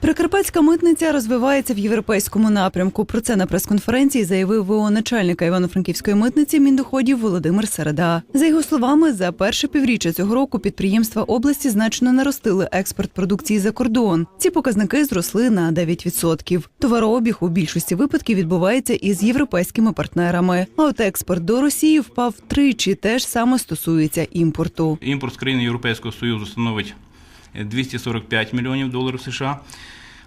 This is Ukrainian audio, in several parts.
Прикарпатська митниця розвивається в європейському напрямку. Про це на прес-конференції заявив ВО начальника Івано-Франківської митниці Міндоходів Володимир Середа. За його словами, за перше півріччя цього року підприємства області значно наростили експорт продукції за кордон. Ці показники зросли на 9%. Товарообіг у більшості випадків відбувається із європейськими партнерами. А от експорт до Росії впав тричі. Теж саме стосується імпорту. Імпорт з країни Європейського Союзу становить 245 мільйонів доларів США.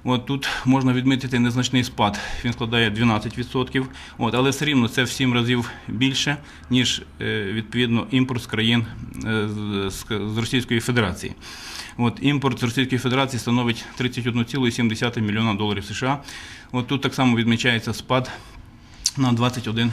От тут можна відмітити незначний спад. Він складає 12%. От, але все рівно це в 7 разів більше, ніж е, відповідно імпорт з країн е, з, Російської Федерації. От, імпорт з Російської Федерації становить 31,7 мільйона доларів США. От тут так само відмічається спад на 21%.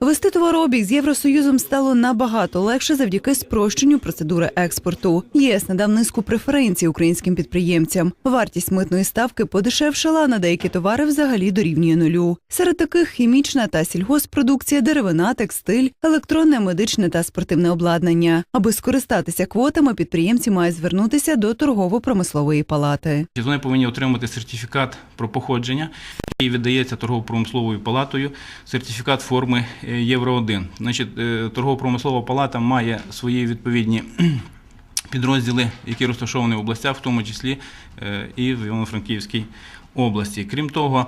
Вести товарообіг з Євросоюзом стало набагато легше завдяки спрощенню процедури експорту. ЄС надав низку преференцій українським підприємцям. Вартість митної ставки подешевшала, на деякі товари взагалі дорівнює нулю. Серед таких хімічна та сільгоспродукція, деревина, текстиль, електронне, медичне та спортивне обладнання. Аби скористатися квотами, підприємці мають звернутися до торгово-промислової палати. Вони повинні отримати сертифікат про походження, який видається торгово-промисловою палатою, сертифікат форми е, Євро 1. Значить, е, торгово-промислова палата має свої відповідні підрозділи, які розташовані в областях, в тому числі е, і в Івано-Франківській області. Крім того,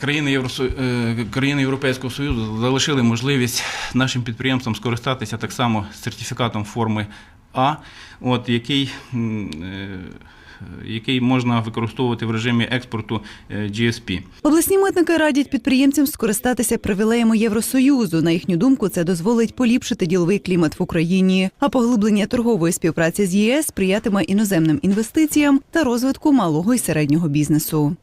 країни, Європейського Союзу залишили можливість нашим підприємствам скористатися так само сертифікатом форми А, який, який можна використовувати в режимі експорту е, GSP. Обласні митники радять підприємцям скористатися привілеями Євросоюзу. На їхню думку, це дозволить поліпшити діловий клімат в Україні. А поглиблення торгової співпраці з ЄС сприятиме іноземним інвестиціям та розвитку малого і середнього бізнесу.